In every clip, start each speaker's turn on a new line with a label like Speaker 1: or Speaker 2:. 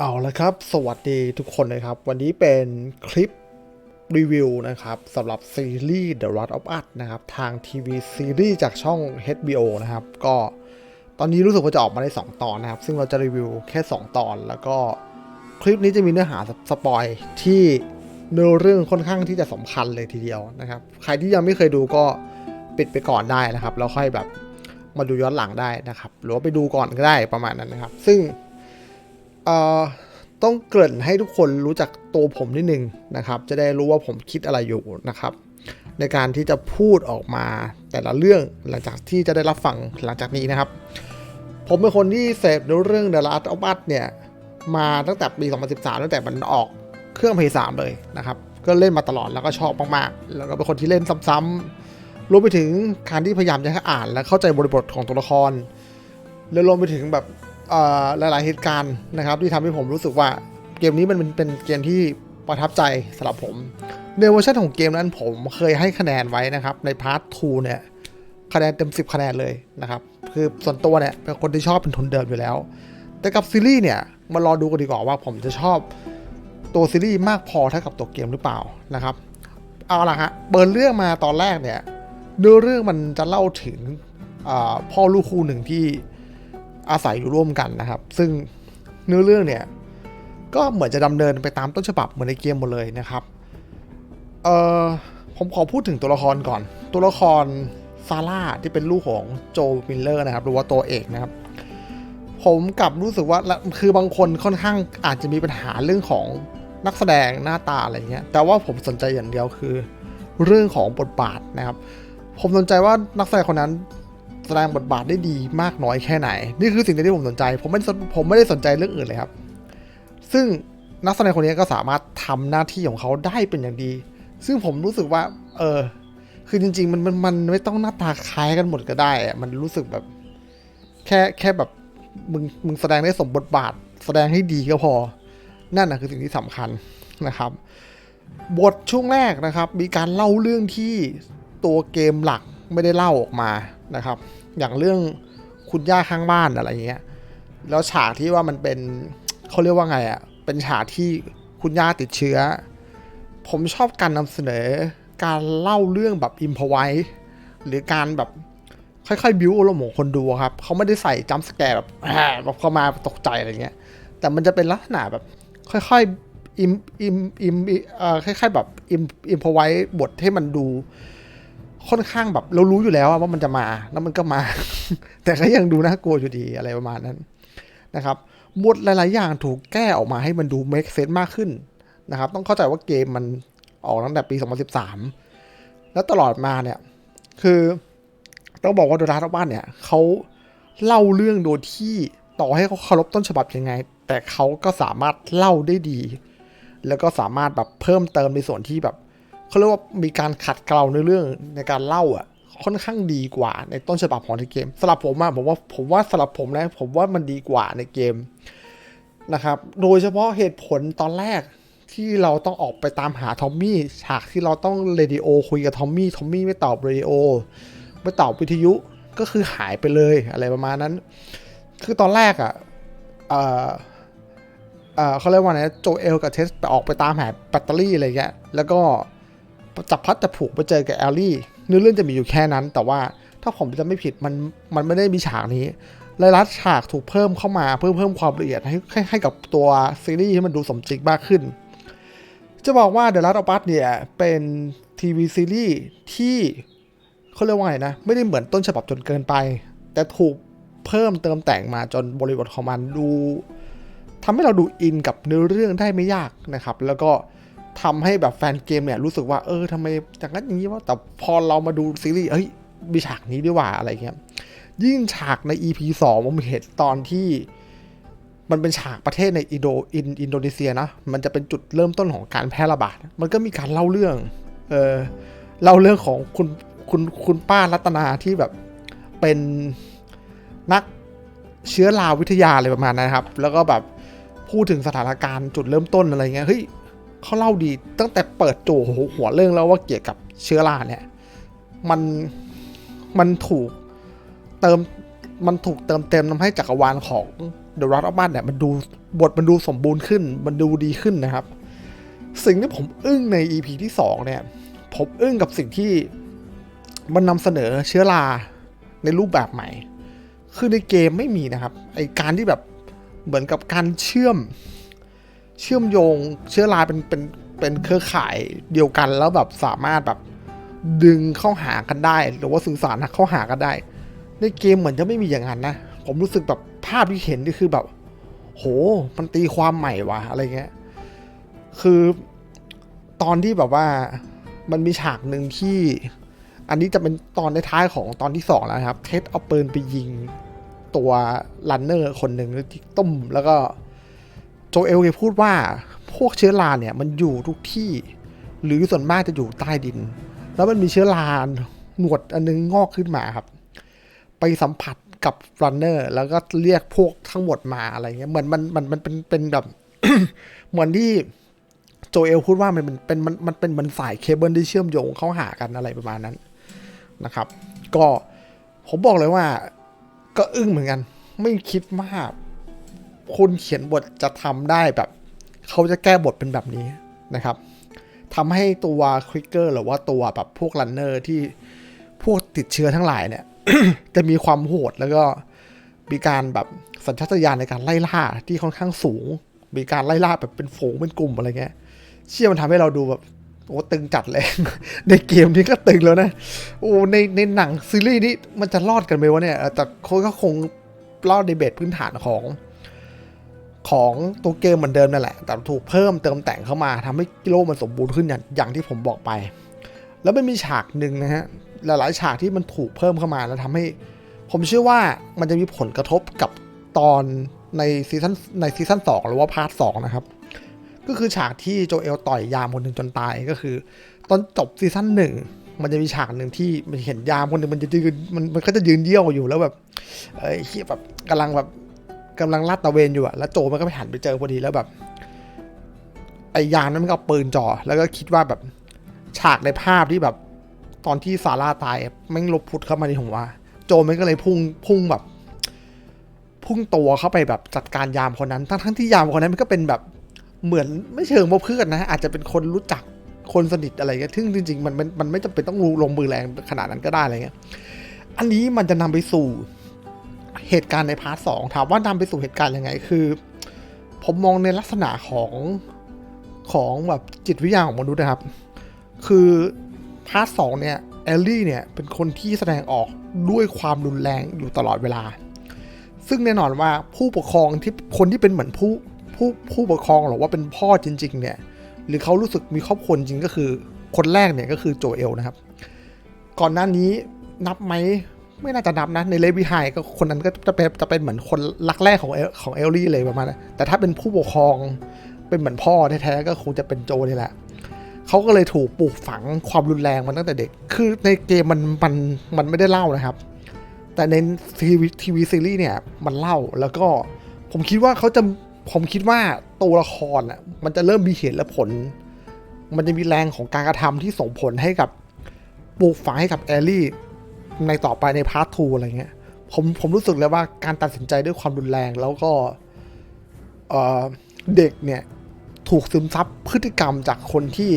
Speaker 1: เอาละครับ สวัสดีทุกคนนะครับ วันนี้เป็นคลิปรีวิวนะครับสำหรับซีรีส์ The Rod of Us นะครับ ทางทีวีซีรีส์จากช่อง HBO นะครับ ก็ตอนนี้รู้สึกว่าจะออกมาได้ 2 ตอนนะครับ ซึ่งเราจะรีวิวแค่ 2 ตอน แล้วก็คลิปนี้จะมีเนื้อหาสปอยที่เนื้อเรื่องค่อนข้างที่จะสำคัญเลยทีเดียวนะครับ ใครที่ยังไม่เคยดูก็ปิดไปก่อนได้นะครับ แล้วค่อยแบบมาดูย้อนหลังได้นะครับ หรือว่าไปดูก่อนก็ได้ประมาณนั้นนะครับ ซึ่ง ต้องเกริ่นให้ทุกคนรู้จักตัวผมนิดนึงนะครับ จะได้รู้ว่าผมคิดอะไรอยู่นะครับ ในการที่จะพูดออกมาแต่ละเรื่องหลังจากที่จะได้รับฟังหลังจากนี้นะครับ ผมเป็นคนที่เสพเรื่อง The Last of Us เนี่ย มาตั้งแต่ปี 2013 ตั้งแต่มันออกเครื่อง PS3 เลยนะครับ ก็เล่นมาตลอดแล้วก็ชอบมากๆ แล้วก็เป็นคนที่เล่นซ้ำๆรวมไปถึงการที่พยายามจะให้อ่านและเข้าใจบริบทของตัวละครแล้วรวมไปถึงแบบ หลาย ๆ เหตุการณ์นะครับ ที่ทำให้ผมรู้สึกว่าเกมนี้มันเป็นเกมที่ประทับใจสำหรับผมในเวอร์ชันของเกมนั้นผมเคยให้คะแนนไว้นะครับ ในพาร์ท2เนี่ยคะแนนเต็ม 10 คะแนนเลยนะครับ คือส่วนตัวเนี่ยเป็นคนที่ชอบเป็นทุนเดิมอยู่แล้ว แต่กับซีรีส์เนี่ยมารอดูกันดีกว่าว่าผมจะชอบตัวซีรีส์มากพอเท่ากับตัวเกมหรือเปล่านะครับ เอาละฮะเปิดเรื่องมาตอนแรกเนี่ยเนื้อเรื่องมันจะเล่าถึงพ่อลูกคู่หนึ่งที่ อาศัยอยู่ร่วมกันนะครับ ซึ่งเนื้อเรื่องเนี่ยก็เหมือนจะดำเนินไปตามต้นฉบับเหมือนในเกมหมดเลยนะครับ เอ่อผมขอพูดถึงตัวละครก่อน ตัวละครซาร่าที่เป็นลูกของโจมิลเลอร์นะครับหรือว่าตัวเอกนะครับ ผมกลับรู้สึกว่าคือบางคนค่อนข้างอาจจะมีปัญหาเรื่องของนักแสดงหน้าตาอะไรเงี้ย แต่ว่าผมสนใจอย่างเดียวคือ เรื่องของบทบาทนะครับ ผมสนใจว่านักแสดงคนนั้น แสดงบทบาทได้ดีมากน้อยแค่ไหน นี่คือสิ่งที่ผมสนใจ ผมไม่ผมไม่ได้สนใจเรื่องอื่นเลยครับ ซึ่งนักแสดงคนนี้ก็สามารถทำหน้าที่ของเขาได้เป็นอย่างดี ซึ่งผมรู้สึกว่า เออ คือจริง ๆ มันมันมันไม่ต้องหน้าตาคล้ายกันหมดก็ได้อะมันรู้สึกแบบ แค่แค่แบบมึงมึงแสดงได้สมบทบาท แสดงให้ดีก็พอ นั่นนะคือสิ่งที่สำคัญนะครับ บทช่วงแรกนะครับ มีการเล่าเรื่องที่ตัวเกมหลักไม่ได้เล่าออกมา นะครับ อย่างเรื่องคุณย่าข้างบ้านอะไรเงี้ยแล้วฉากที่ว่ามันเป็นเขาเรียกว่าไงอะ่ะเป็นฉากที่คุณย่าติดเชื้อ ผมชอบการนำเสนอการเล่าเรื่องแบบอิมพอไว้หรือการแบบค่อยๆ บิวอารมณ์ของคนดูครับเขาไม่ได้ใส่จัมป์สแกร์แบบแบบเข้ามาตกใจอะไรเงี้ย แต่มันจะเป็นลักษณะแบบ ค่อยๆอิมอิมอิมเอ่อคล้ายๆแบบอิมอิมพอไว้บทให้มันดู ค่อนข้างแบบเรารู้อยู่แล้วว่ามันจะมาแล้วมันก็มา แต่ก็ยังดูน่ากลัวอยู่ดีอะไรประมาณนั้นนะครับบทหลาย ๆ อย่างถูกแก้ออกมาให้มันดู make sense มากขึ้นนะครับ ต้องเข้าใจว่าเกมมันออกตั้งแต่ปี 2013 แล้วตลอดมาเนี่ย คือต้องบอกว่าโดราตบ้านเนี่ยเขาเล่าเรื่องโดยที่ต่อให้เขาเคารพต้นฉบับยังไง แต่เขาก็สามารถเล่าได้ดี แล้วก็สามารถแบบเพิ่มเติมในส่วนที่แบบ เขาเรียกว่ามีการขัดเกลาในเรื่องในการเล่าอะค่อนข้างดีกว่าในต้นฉบับของในเกมสำหรับผมอะผมว่าผมว่าสำหรับผมนะผมว่ามันดีกว่าในเกมนะครับ โดยเฉพาะเหตุผลตอนแรกที่เราต้องออกไปตามหาทอมมี่ฉากที่เราต้องเรดิโอคุยกับทอมมี่ทอมมี่ไม่ตอบเรดิโอไม่ตอบวิทยุก็คือหายไปเลยอะไรประมาณนั้น คือตอนแรกอะเอ่อเออเขาเรียกว่าไงโจเอลกับเทสไปออกไปตามหาแบตเตอรี่อะไรเงี้ยแล้วก็ จับพัดจับผูกไปเจอกับแอลลี่เนื้อเรื่องจะมีอยู่แค่นั้น แต่ว่าถ้าผมจะไม่ผิดมันมันไม่ได้มีฉากนี้รายลัดฉากถูกเพิ่มเข้ามาเพื่อเพิ่มความละเอียดให้ให้ให้กับตัวซีรีส์ให้มันดูสมจริงมากขึ้น จะบอกว่า The Last of Us เนี่ยเป็นทีวีซีรีส์ที่เขาเรียกว่าไงนะ ไม่ได้เหมือนต้นฉบับจนเกินไป แต่ถูกเพิ่มเติมแต่งมาจนบริบทของมันดูทำให้เราดูอินกับเนื้อเรื่องได้ไม่ยากนะครับ แล้วก็ ทำให้แบบแฟนเกมเนี่ยรู้สึกว่าเออทำไมจากนั้นอย่างนี้ว่าแต่พอเรามาดูซีรีส์เฮ้ยมีฉากนี้ด้วยว่าอะไรเงี้ยยิ่งฉากใน EP 2ผมเห็นตอนที่มันเป็นฉากประเทศในอินโดอินอินโดนีเซียนะ มันจะเป็นจุดเริ่มต้นของการแพร่ระบาด มันก็มีการเล่าเรื่อง เออเล่าเรื่องของคุณคุณคุณป้ารัตนาที่แบบเป็นนักเชื้อราวิทยาอะไรประมาณนั้นครับ แล้วก็แบบพูดถึงสถานการณ์จุดเริ่มต้นอะไรเงี้ย เฮ้ย เขาเล่าดีตั้งแต่เปิดโจหัวเรื่องแล้วว่าเกี่ยวกับเชื้อราเนี่ย มันมันถูกเติมมันถูกเติมเต็มทำให้จักรวาลของ The Last of Us เนี่ยมันดูบทมันดูสมบูรณ์ขึ้น มันดูดีขึ้นนะครับ สิ่งที่ผมอึ้งใน EP ที่ 2 เนี่ย ผมอึ้งกับสิ่งที่มันนำเสนอเชื้อราในรูปแบบใหม่ คือในเกมไม่มีนะครับ ไอการที่แบบเหมือนกับการเชื่อม เชื่อมโยงเชื้อราเป็นเป็นเป็นเครือข่ายเดียวกันแล้วแบบสามารถแบบดึงเข้าหากันได้ หรือว่าสื่อสารเข้าหากันได้ ในเกมเหมือนจะไม่มีอย่างนั้นนะ ผมรู้สึกแบบภาพที่เห็นนี่คือแบบ โห มันตีความใหม่ว่ะอะไรเงี้ย คือตอนที่แบบว่ามันมีฉากหนึ่งที่ อันนี้จะเป็นตอนในท้ายของตอนที่สองแล้วครับ เท็ดเอาปืนไปยิงตัวรันเนอร์คนหนึ่งแล้วที่ต้มแล้วก็ โจเอลเคยพูดว่าพวกเชื้อราเนี่ยมันอยู่ทุกที่ หรือส่วนมากจะอยู่ใต้ดิน แล้วมันมีเชื้อราหนวดอันนึงงอกขึ้นมาครับ ไปสัมผัสกับรันเนอร์แล้วก็เรียกพวกทั้งหมดมาอะไรเงี้ยเหมือนมันมันมันเป็นเป็นแบบเหมือนที่โจเอลพูดว่ามันเป็นเป็นมันมันเป็นมันสายเคเบิลที่เชื่อมโยงเข้าหากันอะไรประมาณนั้นนะครับ ก็ผมบอกเลยว่า ก็อึ้งเหมือนกัน ไม่คิดว่า คนเขียนบทจะทำได้แบบเขาจะแก้บทเป็นแบบนี้นะครับทำให้ตัวคลิกเกอร์หรือว่าตัวแบบพวกรันเนอร์ที่พวกติดเชื้อทั้งหลายเนี่ย จะมีความโหดแล้วก็มีการแบบสัญชาตญาณในการไล่ล่าที่ค่อนข้างสูง มีการไล่ล่าแบบเป็นฝูงเป็นกลุ่มอะไรเงี้ย เชื่อมันทำให้เราดูแบบโอ้ตึงจัดเลย ในเกมนี้ก็ตึงแล้วนะ โอ้ในในหนังซีรีส์นี้มันจะรอดกันไหมวะเนี่ย แต่เขาก็คงรอดในเบสพื้นฐานของ ของตัวเกมเหมือนเดิมนั่นแหละ แต่ถูกเพิ่มเติมแต่งเข้ามาทำให้โลกมันสมบูรณ์ขึ้นอย่างอย่างที่ผมบอกไป แล้วมันมีฉากหนึ่งนะฮะหลายๆฉากที่มันถูกเพิ่มเข้ามาแล้วทำให้ ผมเชื่อว่ามันจะมีผลกระทบกับตอนในซีซั่นในซีซั่นสองหรือว่าพาร์ทสองนะครับ ก็คือฉากที่โจเอลต่อยยามคนหนึ่งจนตายก็คือ ตอนจบซีซั่นหนึ่งมันจะมีฉากหนึ่งที่มันเห็นยามคนหนึ่งมันจะยืนมันมันก็จะยืนเยี่ยวอยู่แล้วแบบเอ้ยแบบกำลังแบบ กำลังลาดตะเวนอยู่อะแล้วโจมันก็ไปหันไปเจอพอดีแล้วแบบไอ้ยามนั้นมันก็เอาปืนจ่อแล้วก็คิดว่าแบบฉากในภาพที่แบบ ตอนที่ซาร่าตายแม่งลบพุทธเข้ามาในหัวโจมันก็เลยพุ่งพุ่งแบบ พุ่งตัวเข้าไปแบบจัดการยามคนนั้น ทั้งทั้งที่ยามคนนั้นมันก็เป็นแบบเหมือนไม่เชิงว่าเพื่อนนะอาจจะเป็นคนรู้จักคนสนิทอะไรเงี้ยซึ่งจริงๆมันมันมันไม่จำเป็นต้องลงมือแรงขนาดนั้นก็ได้อะไรเงี้ย อันนี้มันจะนำไปสู่ เหตุการณ์ในพาร์ทสองถามว่านำไปสู่เหตุการณ์ยังไง คือ ผมมองในลักษณะของของแบบจิตวิทยาของมนุษย์นะครับ คือพาร์ทสองเนี่ยแอลลี่เนี่ยเป็นคนที่แสดงออกด้วยความรุนแรงอยู่ตลอดเวลา ซึ่งแน่นอนว่าผู้ปกครองที่คนที่เป็นเหมือนผู้ผู้ผู้ปกครองหรือว่าเป็นพ่อจริง ๆ เนี่ย หรือเขารู้สึกมีครอบครัวจริงก็คือคนแรกเนี่ยก็คือโจเอลนะครับ ก่อนหน้านี้นับไหม ไม่น่าจะนับนะ ในเลวิไฮก็คนนั้นก็จะเป็นจะเป็นเหมือนคนรักแรกของเอของเอลลี่เลยประมาณนั้นแต่ถ้าเป็นผู้ปกครองเป็นเหมือนพ่อแท้ๆก็คงจะเป็นโจนี่แหละเขาก็เลยถูกปลูกฝังความรุนแรงมาตั้งแต่เด็ก คือในเกมมันมันมันไม่ได้เล่านะครับ แต่ในทีวีทีวีซีรีส์เนี่ยมันเล่าแล้วก็ผมคิดว่าเขาจะผมคิดว่าตัวละครอะมันจะเริ่มมีเหตุและผล มันจะมีแรงของการกระทำที่ส่งผลให้กับปลูกฝังให้กับแอลลี่ ในต่อไปในพาร์ททูอะไรเงี้ยผมผมรู้สึกเลยว่าการตัดสินใจด้วยความรุนแรงแล้วก็เด็กเนี่ยถูกซึมซับพฤติกรรมจากคนที่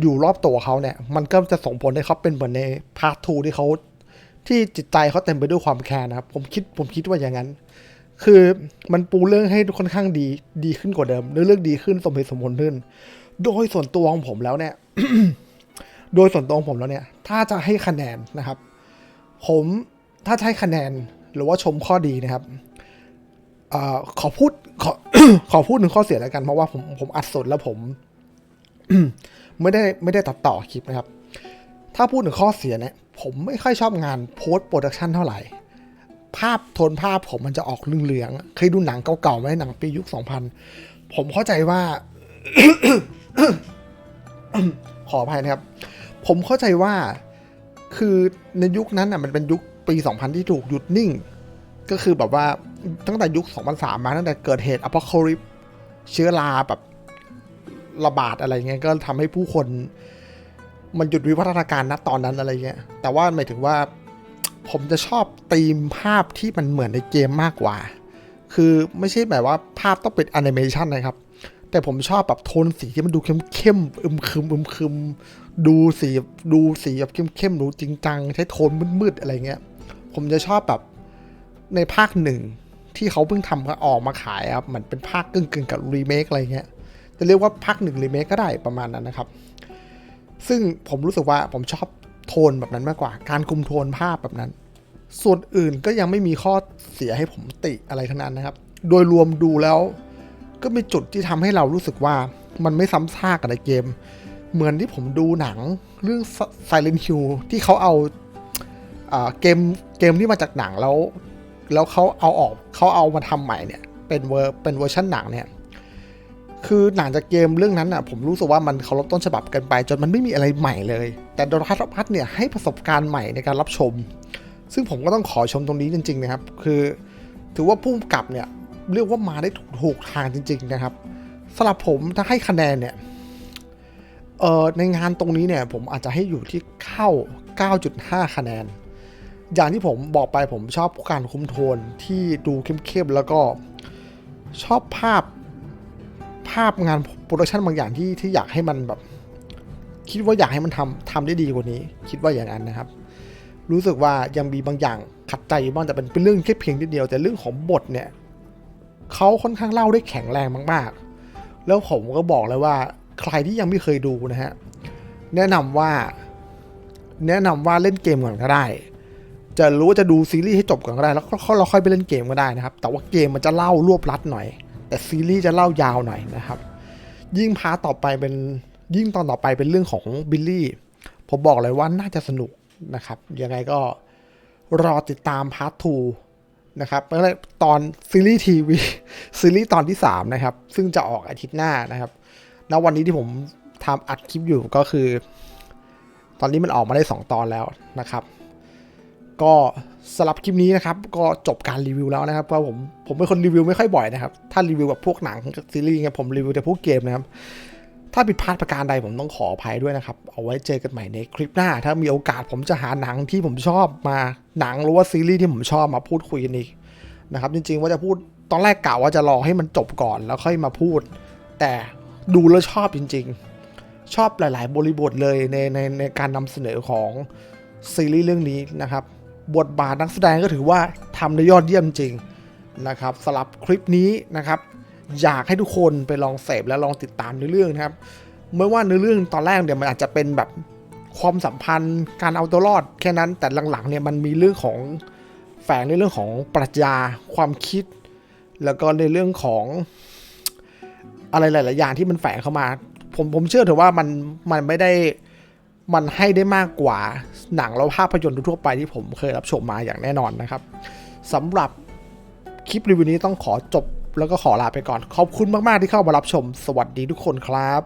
Speaker 1: อยู่รอบตัวเขาเนี่ย มันก็จะส่งผลให้เขาเป็นเหมือนในพาร์ททูที่เขาที่จิตใจเขาเต็มไปด้วยความแค้นนะครับ ผมคิดผมคิดว่าอย่างนั้น คือมันปูเรื่องให้ค่อนข้างดีดีขึ้นกว่าเดิมเรื่องดีขึ้นสมเหตุสมผลขึ้น โดยส่วนตัวของผมแล้วเนี่ย โดยส่วนตัวของผมแล้วเนี่ย ถ้าจะให้คะแนนนะครับ ผมถ้าให้คะแนนหรือว่าชมข้อดีนะครับอขอพูดขอขอพูดถึงข้อเสียแล้วกัน เพราะว่าผมผมอัดสดแล้วผมไม่ได้ไม่ได้ตัดต่อคลิปนะครับ ถ้าพูดถึงข้อเสียเนี่ย ผมไม่ค่อยชอบงานโพสต์โปรดักชันเท่าไหร่ ภาพโทนภาพผมมันจะออกเหลืองๆเคยดูหนังเก่าๆไหมหนังปียุค2000ผมเข้าใจว่า ขออภัยนะครับ ผมเข้าใจว่าคือในยุคนั้นอะมันเป็นยุคปี 2000 ที่ถูกหยุดนิ่ง ก็คือแบบว่าตั้งแต่ยุค 2003 มาตั้งแต่เกิดเหตุอพอลคริปเชื้อราแบบระบาดอะไรเงี้ยก็ทำให้ผู้คนมันหยุดวิวัฒนาการณตอนนั้นอะไรเงี้ย แต่ว่าหมายถึงว่าผมจะชอบธีมภาพที่มันเหมือนในเกมมากกว่า คือไม่ใช่แบบว่าภาพต้องเป็นแอนิเมชันนะครับ แต่ผมชอบแบบโทนสีที่มันดูเข้มเข้มอึมครึมอึมครึม ดูสีดูสีแบบเข้มเข้มดูจริงจังใช้โทนมืดๆอะไรเงี้ย ผมจะชอบแบบในภาคหนึ่งที่เขาเพิ่งทำออกมาขายครับมันเป็นภาคกึ่งๆกับรีเมคอะไรเงี้ยจะเรียกว่าภาคหนึ่งรีเมคก็ได้ประมาณนั้นนะครับ ซึ่งผมรู้สึกว่าผมชอบโทนแบบนั้นมากกว่า การคุมโทนภาพแบบนั้น ส่วนอื่นก็ยังไม่มีข้อเสียให้ผมติอะไรทั้งนั้นนะครับ โดยรวมดูแล้ว ก็มีจุดที่ทำให้เรารู้สึกว่ามันไม่ซ้ำซากกับในเกม เหมือนที่ผมดูหนังเรื่อง Silent Hill ที่เขาเอาเกมเกมที่มาจากหนังแล้ว แล้วเขาเอาออกเขาเอามาทำใหม่เนี่ย เป็นเวอร์เป็นเวอร์ชันหนังเนี่ยคือหนังจากเกมเรื่องนั้นอะผมรู้สึกว่ามันเคารพต้นฉบับกันไป จนมันไม่มีอะไรใหม่เลย แต่ดรัตพัฒน์เนี่ยให้ประสบการณ์ใหม่ในการรับชม ซึ่งผมก็ต้องขอชมตรงนี้จริงๆนะครับ คือ ถือว่าพุ่มกับเนี่ย เรียกว่ามาได้ถูกถูกทางจริง ๆ นะครับสำหรับผมถ้าให้คะแนนเนี่ยเออในงานตรงนี้เนี่ยผมอาจจะให้อยู่ที่เข้า 9.5 คะแนน อย่างที่ผมบอกไปผมชอบการคุมโทนที่ดูเข้มๆแล้วก็ชอบภาพภาพงานโปรดักชันบางอย่างที่ที่อยากให้มันแบบคิดว่าอยากให้มันทำทำได้ดีกว่านี้ คิดว่าอย่างนั้นนะครับ รู้สึกว่ายังมีบางอย่างขัดใจอยู่บ้างแต่เป็นเป็นเรื่องแค่เพียงนิดเดียวแต่เรื่องของบทเนี่ย เขาค่อนข้างเล่าได้แข็งแรงมากๆ แล้วผมก็บอกเลยว่าใครที่ยังไม่เคยดูนะฮะ แนะนำว่า แนะนำว่าเล่นเกมก่อนก็ได้ จะรู้ว่าจะดูซีรีส์ให้จบก่อนก็ได้ แล้วเราค่อยไปเล่นเกมก็ได้นะครับ แต่ว่าเกมมันจะเล่ารวบรัดหน่อย แต่ซีรีส์จะเล่ายาวหน่อยนะครับ ยิ่งพาร์ทต่อไปเป็นยิ่งตอนต่อไปเป็นเรื่องของบิลลี่ผมบอกเลยว่าน่าจะสนุกนะครับ ยังไงก็รอติดตามพาร์ท2 นะครับเมื่อตอนซีรีส์ทีวีซีรีส์ตอนที่ 3 นะครับ ซึ่งจะออกอาทิตย์หน้านะครับณวันนี้ที่ผมทำอัดคลิปอยู่ก็คือ ตอนนี้มันออกมาได้ 2 ตอนแล้วนะครับ ก็สำหรับคลิปนี้นะครับ ก็จบการรีวิวแล้วนะครับเพราะผมผมเป็นคนรีวิวไม่ค่อยบ่อยนะครับ ถ้ารีวิวแบบพวกหนังซีรีส์เงี้ยผมรีวิวแต่พวกเกมนะครับ ถ้าผิดพลาดประการใดผมต้องขออภัยด้วยนะครับ เอาไว้เจอกันใหม่ในคลิปหน้า ถ้ามีโอกาสผมจะหาหนังที่ผมชอบมาหนังหรือว่าซีรีส์ที่ผมชอบมาพูดคุยกันอีกนะครับ จริงๆว่าจะพูดตอนแรกกะว่าจะรอให้มันจบก่อนแล้วค่อยมาพูด แต่ดูแล้วชอบจริง ๆ ชอบหลายๆ บริบทเลยในในในการนำเสนอของซีรีส์เรื่องนี้นะครับ บทบาทนักแสดงก็ถือว่าทำได้ยอดเยี่ยมจริงนะครับสำหรับคลิปนี้นะครับ อยากให้ทุกคนไปลองเสพและลองติดตามในอเรื่องนะครับไม่ว่าในอเรื่องตอนแรกเนี่ยมันอาจจะเป็นแบบความสัมพันธ์การเอาตัวรอดแค่นั้นแต่หลังๆเนี่ยมันมีเรื่องของแฝงในเรื่องของปรัชญาความคิด แล้วก็ในเรื่องของอะไรหลาย ๆ อย่างที่มันแฝงเข้ามา ผมผมเชื่อเถอะว่ามันมันไม่ได้มันให้ได้มากกว่าหนังแล้วภาพยนตร์ทั่วไปที่ผมเคยรับชมมาอย่างแน่นอนนะครับสำหรับคลิปรีวิวนี้ต้องขอจบ แล้วก็ขอลาไปก่อน ขอบคุณมาก ๆ ที่เข้ามารับชม สวัสดีทุกคนครับ